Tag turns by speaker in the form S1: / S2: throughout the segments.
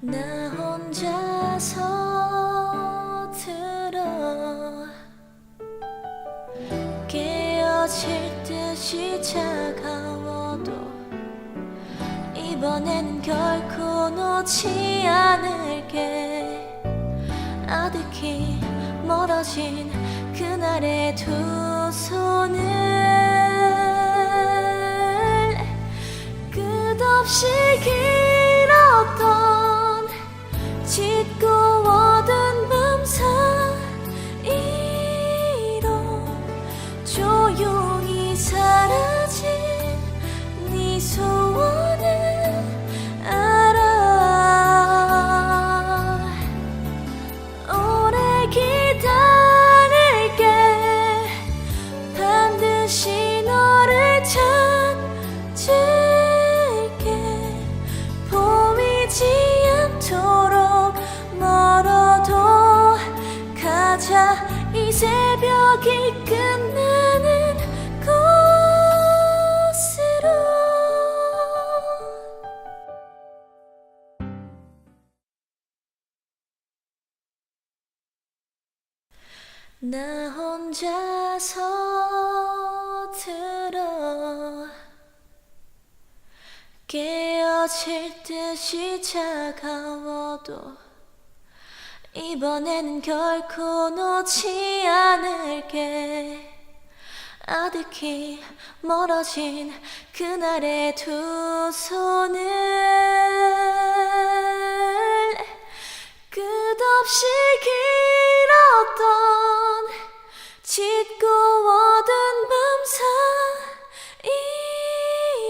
S1: 나 혼자서 들어 깨어질 듯이 차가워도 이번엔 결코 놓지 않을게. 아득히 멀어진 그날의 두 손을 끝없이 길었던 짙고 새벽이 끝나는 곳으로. 나 혼자서 들어 깨어질 듯이 차가워도 이번에는 결코 놓지 않을게. 아득히 멀어진 그날의 두 손을 끝없이 길었던 짙고 어두운 밤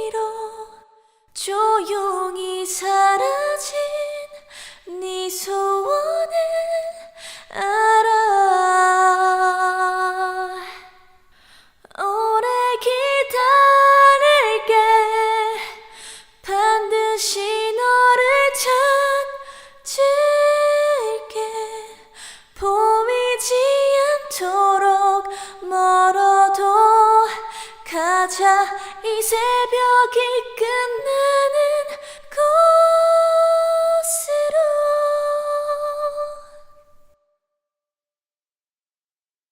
S1: 사이로 조용히 사라진 멀어도 가자. 이 새벽이 끝나